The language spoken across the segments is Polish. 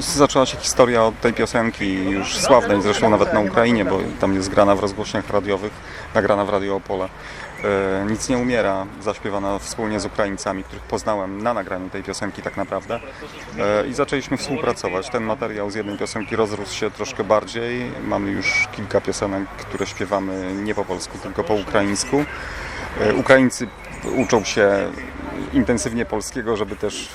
Zaczęła się historia od tej piosenki już sławnej, zresztą nawet na Ukrainie, bo tam jest grana w rozgłośniach radiowych, nagrana w Radio Opole. E, Nic nie umiera, zaśpiewana wspólnie z Ukraińcami, których poznałem na nagraniu tej piosenki tak naprawdę. E, I zaczęliśmy współpracować. Ten materiał z jednej piosenki rozrósł się troszkę bardziej. Mamy już kilka piosenek, które śpiewamy nie po polsku, tylko po ukraińsku. E, Ukraińcy uczą się intensywnie polskiego, żeby też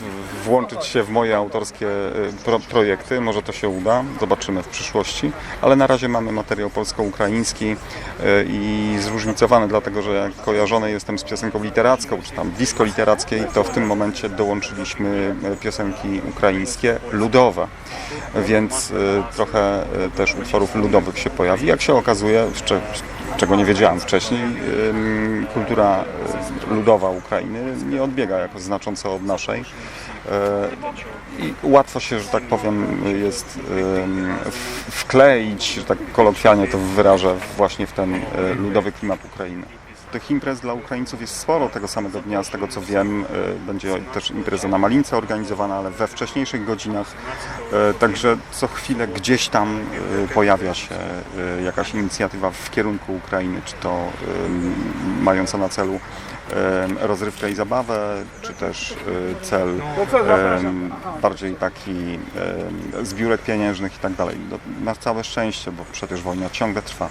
włączyć się w moje autorskie e, pro, projekty. Może to się uda, zobaczymy w przyszłości, ale na razie mamy materiał polsko-ukraiński e, i zróżnicowany, dlatego że kojarzony jestem z piosenką literacką, czy tam blisko literackiej, to w tym momencie dołączyliśmy e, piosenki ukraińskie ludowe, więc trochę też utworów ludowych się pojawi. Jak się okazuje, czego nie wiedziałem wcześniej, kultura y, ludowa Ukrainy nie odbiega jakoś znacząco od naszej. E, I łatwo się, że tak powiem, jest wkleić, że tak kolokwialnie to wyrażę, właśnie w ten y, ludowy klimat Ukrainy. Tych imprez dla Ukraińców jest sporo tego samego dnia, z tego co wiem. y, Będzie też impreza na Malince organizowana, ale we wcześniejszych godzinach. E, Także co chwilę gdzieś tam y, pojawia się y, jakaś inicjatywa w kierunku Ukrainy, czy to mająca na celu rozrywkę i zabawę, czy też cel ym, bardziej taki zbiórek pieniężnych i tak dalej. No, Na całe szczęście, bo przecież wojna ciągle trwa.